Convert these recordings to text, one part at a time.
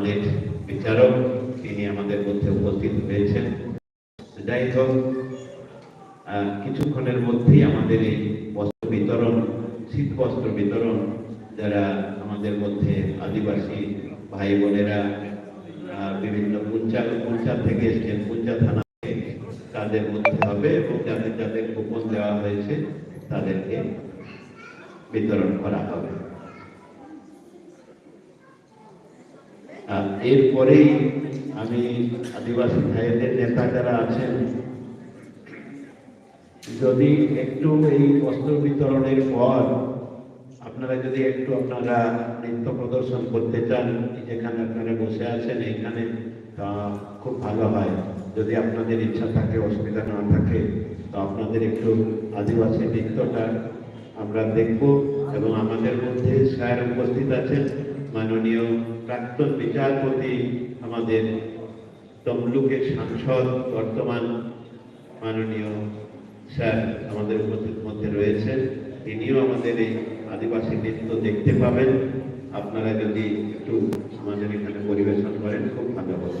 আমাদের বিচারক তিনি আমাদের মধ্যে উপস্থিত হয়েছেন। যাই হোক কিছুক্ষণের মধ্যেই আমাদের এই বস্ত্র বিতরণ, শীত বস্ত্র বিতরণ, যারা আমাদের মধ্যে আদিবাসী ভাই বোনেরা বিভিন্ন পুঞ্চা পুঞ্চা থেকে এসছেন, পুঞ্চা থানা তাদের মধ্যে হবে এবং যাদের যাদের কুপন দেওয়া হয়েছে তাদেরকে বিতরণ করা হবে আর এরপরেই আমি আদিবাসী ভাইদের নেতা যারা আছেন, যদি একটু এই বস্ত্র বিতরণের পর আপনারা যদি একটু আপনারা নৃত্য প্রদর্শন করতে চান যেখানে আপনারা বসে আছেন এইখানে, তা খুব ভালো হয়। যদি আপনাদের ইচ্ছা থাকে, অসুবিধা না থাকে, তো আপনাদের একটু আদিবাসী নৃত্যটা আমরা দেখব এবং আমাদের মধ্যে স্যার উপস্থিত আছেন। মাননীয় প্রাক্তন বিচারপতি, আমাদের তমলুকের সাংসদ, বর্তমান মাননীয় স্যার আমাদের উপস্থিত মধ্যে রয়েছেন। তিনিও আমাদের এই আদিবাসী নৃত্য দেখতে পাবেন। আপনারা যদি একটু আমাদের এখানে পরিবেশন করেন, খুব ভালো হবে।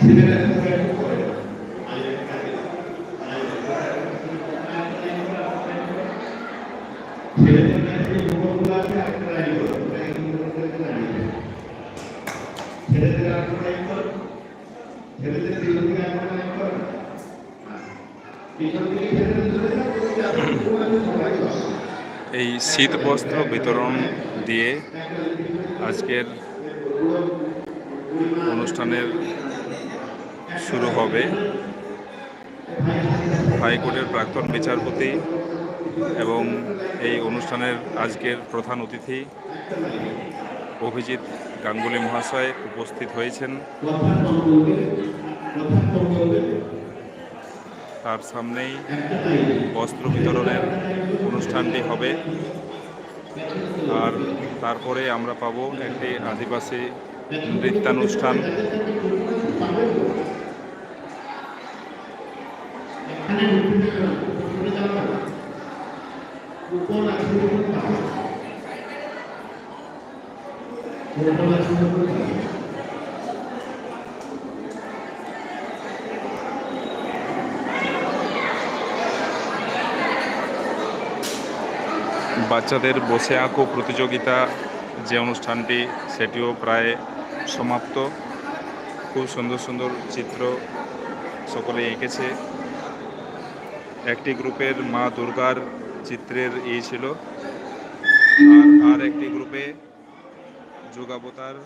এই শীত বস্ত্র বিতরণ দিয়ে আজকের অনুষ্ঠানের শুরু হবে। হাইকোর্টের প্রাক্তন বিচারপতি এবং এই অনুষ্ঠানের আজকের প্রধান অতিথি অভিজিৎ গাঙ্গুলি মহাশয় উপস্থিত হয়েছেন। তার সামনেই বস্ত্র বিতরণের অনুষ্ঠানটি হবে। আর তারপরে আমরা পাবো একটি আদিবাসী নৃত্যানুষ্ঠান। বাচ্চাদের বসে আঁকো প্রতিযোগিতা, যে অনুষ্ঠানটি, সেটিও প্রায় সমাপ্ত। খুব সুন্দর সুন্দর চিত্র সকলে এঁকেছে। একটি গ্রুপের মা দুর্গার চিত্রের ই ছিল। আর একটি গ্রুপে যোগাবতার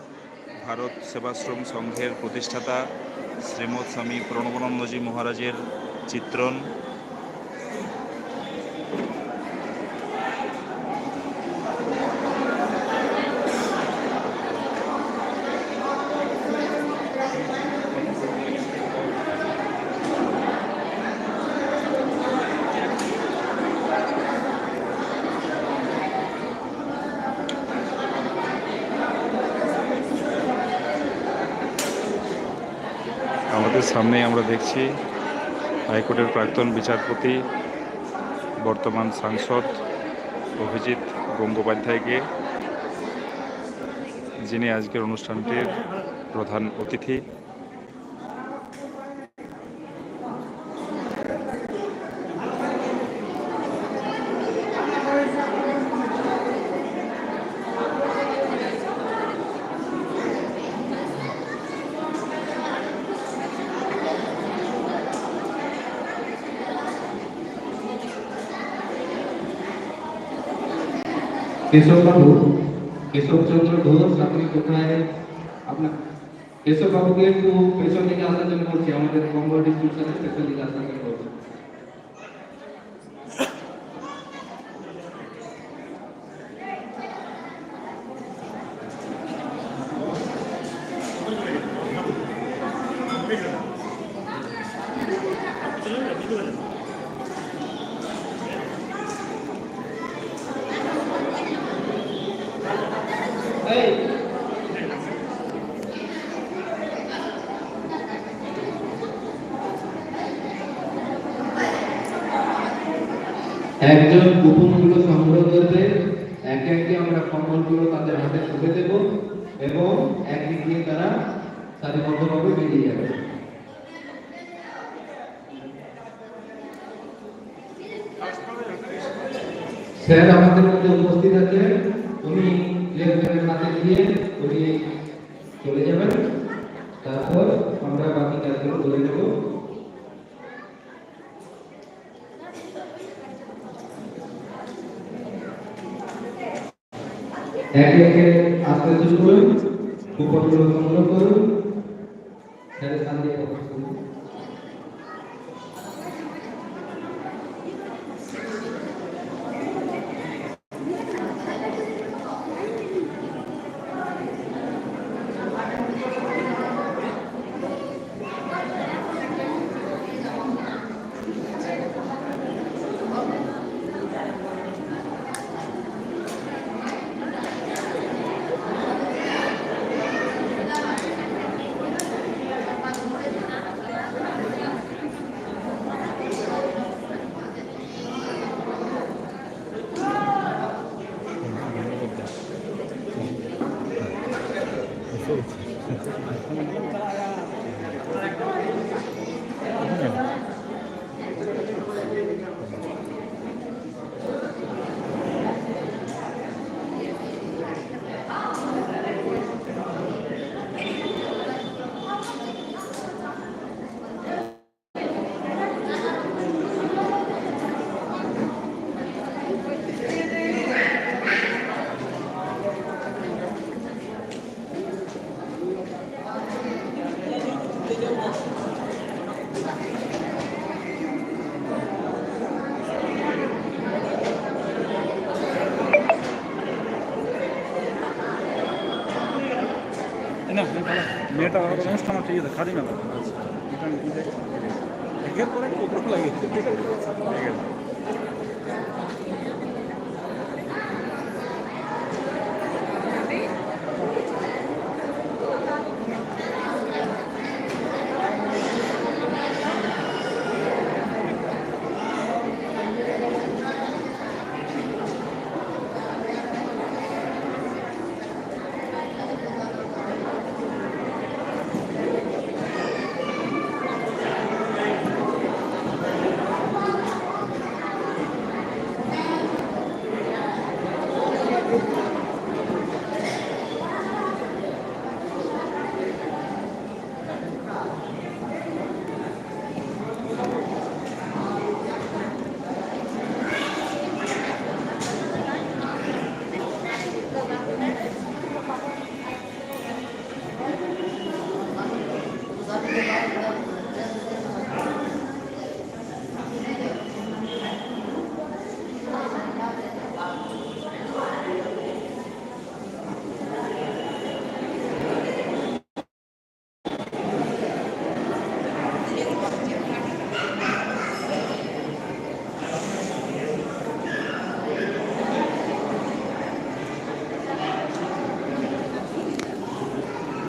ভারত সেবাশ্রম সংঘের প্রতিষ্ঠাতা শ্রীমৎ স্বামী প্রণবানন্দজি মহারাজের চিত্রণ আমাদের সামনে আমরা দেখছি হাইকোর্টের প্রাক্তন বিচারপতি, বর্তমান সাংসদ অভিজিৎ গঙ্গোপাধ্যায়কে, যিনি আজকের অনুষ্ঠানটির প্রধান অতিথি। কেশব বাবু কেশব চন্দ্র ঘোষ আপনি কোথায় আপনার কেশব বাবুকে একটু পেছন দিকে আসার জন্য বলছি আমাদের কম্বল ডিস্ট্রিবিউশনের পেছন দিকে আসার জন্য একজন কুপনগুলো সংগ্রহ করবে, একে একে আমরা কম্বলগুলো তাদের হাতে তুলে দেব এবং একদিক দিয়ে তারা সারিবদ্ধভাবে বেরিয়ে যাবে। স্যার, আমাদের মধ্যে উপস্থিত আছে, উনি লেফটেন্যান্টের হাতে দিয়ে উনি চলে যাবেন। তারপর আমরা বাকি কাজগুলো করে নেব। একে একে আস্তে করুন কুপনগুলো করুন। স্যারের সামনে না মেয়েটা অনুষ্ঠান আছে ইয়ে খাদি মেলা একের পরে লাগে